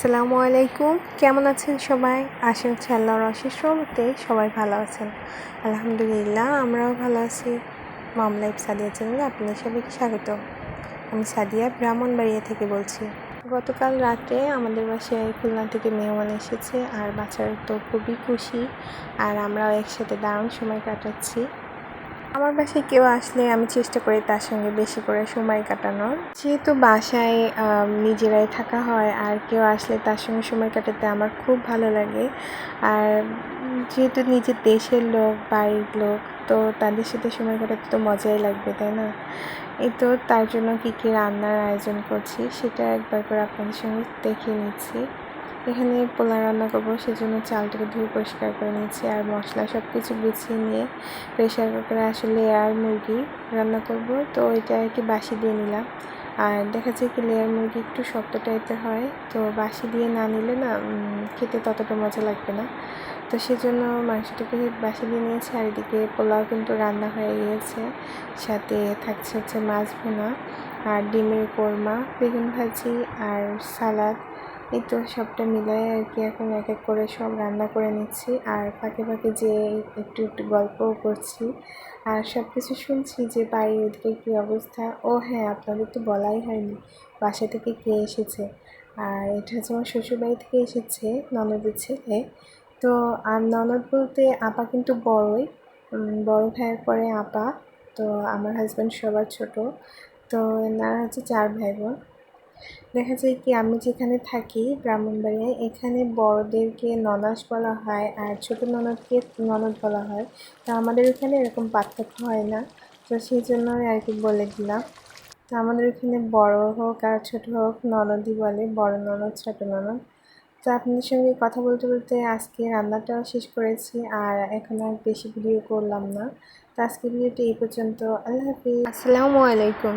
আসসালামু আলাইকুম। কেমন আছেন সবাই? আশা হচ্ছে আল্লাহর অশেষ রহমতে সবাই ভালো আছেন। আলহামদুলিল্লাহ, আমরাও ভালো আছি। মম লাইফ সাদিয়া চ্যানেলে আপনাদের সবাইকে স্বাগত আমি সাদিয়া ব্রাহ্মণবাড়িয়া থেকে বলছি। গতকাল রাতে আমাদের বাসায় খুলনা থেকে মেহমান এসেছে আর বাচ্চারা তো খুবই খুশি। আর আমরাও একসাথে দারুণ সময় কাটাচ্ছি। আমার বাসায় কেউ আসলে আমি চেষ্টা করি তার সঙ্গে বেশি করে সময় কাটানোর। যেহেতু বাসায় নিজেরাই থাকা হয় আর কেউ আসলে তার সঙ্গে সময় কাটাতে আমার খুব ভালো লাগে। আর যেহেতু নিজের দেশের লোক, বাড়ির লোক, তো তাদের সাথে সময় কাটাতে তো মজাই লাগবে, তাই না? এই তো তার জন্য কী কী রান্নার আয়োজন করছি, সেটা একবার করে আপনাদের সঙ্গে দেখে নিচ্ছি। এখানে পোলা রান্না করব, সেজন্য চালটাকে ধুয়ে পরিষ্কার করে নিয়েছি আর মশলা সব কিছু গুছিয়ে নিয়ে প্রেশার কুকারে আসলে লেয়ার মুরগি রান্না করব। তো এটা আর কি বাসি দিয়ে নিলাম। আর দেখা যায় কি লেয়ার মুরগি একটু শক্ত টাইপের হয়, তো বাসি দিয়ে না নিলে না খেতে ততটা মজা লাগবে না। তো সেজন্য মাংসটাকে বাসি দিয়ে নিয়েছি আর এদিকে পোলাও কিন্তু রান্না হয়ে গিয়েছে, সাথে থাকছে হচ্ছে মাছ ভুনা, আর ডিমের কোরমা, বেগুন ভাজি আর সালাদ। এই তো সবটা মিলাই আর কি এখন এক এক করে সব রান্না করে নিচ্ছি। আর ফাঁকে ফাঁকে যে একটু একটু গল্পও করছি। আর সব কিছু শুনছি যে বাড়ির ওদিকে কী অবস্থা? ও হ্যাঁ আপনাদের তো বলাই হয়নি। বাসা থেকে কে এসেছে? আর এটা হচ্ছে আমার শ্বশুরবাড়ি থেকে এসেছে ননদের ছেলে। তো আর ননদ বলতে আপা কিন্তু বড়ই। বড় ভাইয়ের পরে আপা। তো আমার হাজব্যান্ড সবার ছোট। তো এনারা হচ্ছে চার ভাই বোন। দেখা যায় কি, আমি যেখানে থাকি ব্রাহ্মণবাড়িয়ায়, এখানে বড়দেরকে ননাস বলা হয় আর ছোটো ননদকে ননদ বলা হয়। তো আমাদের এখানে এরকম পার্থক্য হয় না। তো সেই জন্যই আর কি বলে দিলাম। তো আমাদের এখানে বড় হোক আর ছোট হোক, ননদই বলে, বড় ননদ, ছোট ননদ। তো আপনাদের সঙ্গে কথা বলতে বলতে আজকে রান্নাটাও শেষ করেছি আর এখন আর বেশি ভিডিও করলাম না। তো আজকে ভিডিওটি এই পর্যন্ত। আল্লাহ হাফিজ। আসসালামু আলাইকুম।